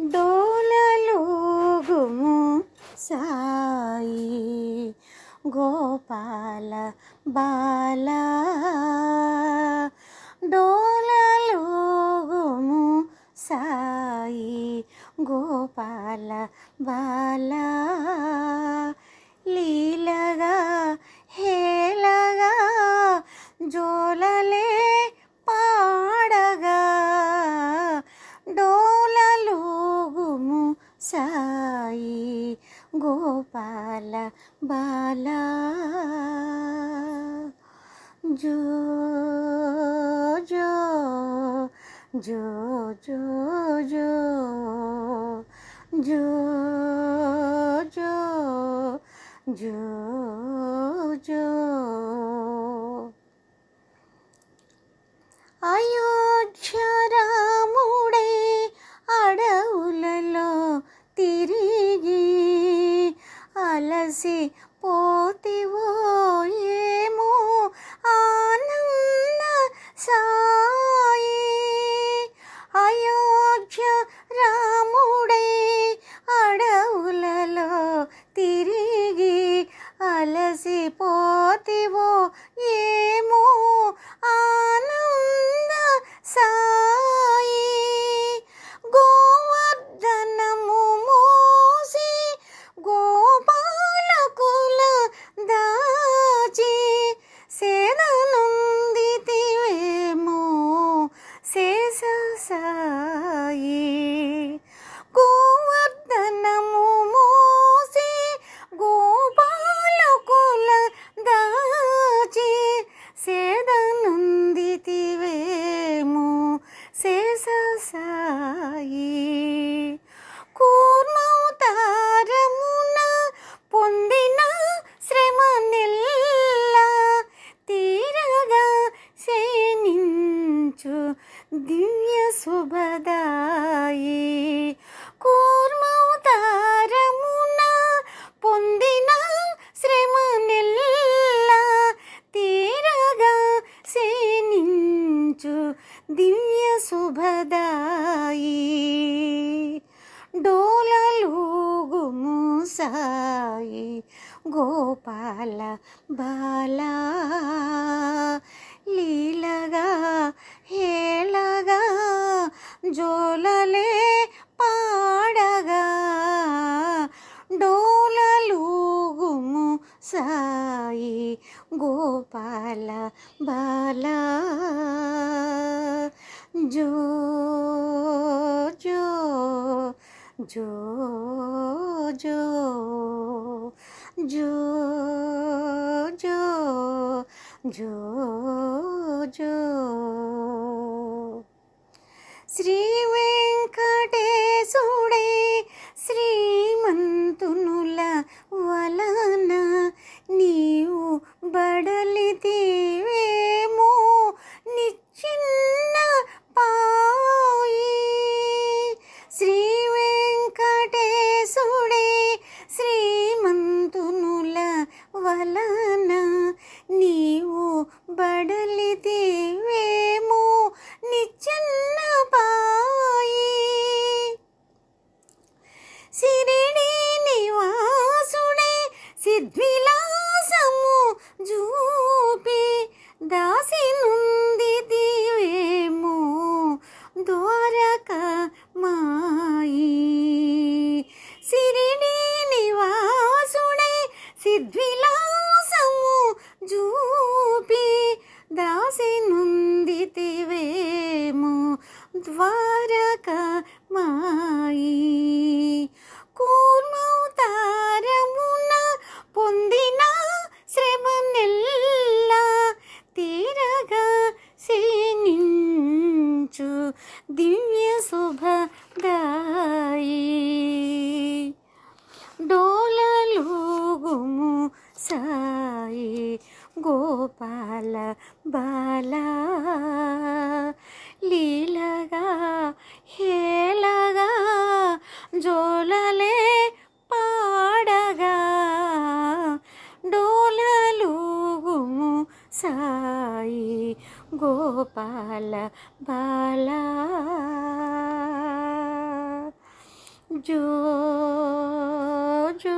డోలలోగుము సాయి గోపాల బాల. డోలలోగుము సాయి గోపాల బాలా. సాయి గోపాల బాల జో జో జో జో జో జో జో జో జో అయోధ్య తిరిగి అలసి పోతివో ఏమో ఆనంద సాయి. అయోధ్య రాముడే అడవులలో తిరిగి అలసి పోతివో ఏమో ఆనంద సాయి. శుభదాయి కూర్మవతారమున పొందిన శ్రమ నెల్ల తీరగా సేనించు దివ్య శుభదాయి డోలలుగుము సాయి గోపాల బాలా. లీలగా హేళగా జోలలే పాడగా డోలలుగుము సాయి గోపాల బాల. జో జో జో జో జో జో జో जो श्री సిద్విలాసము జూపి దాసి నుందితివేము ద్వారక మా సాయి గోపాల బాల లీలగా హేళగా జోలలే పాడగా డోలలుగుము సాయి గోపాల బాల జో జో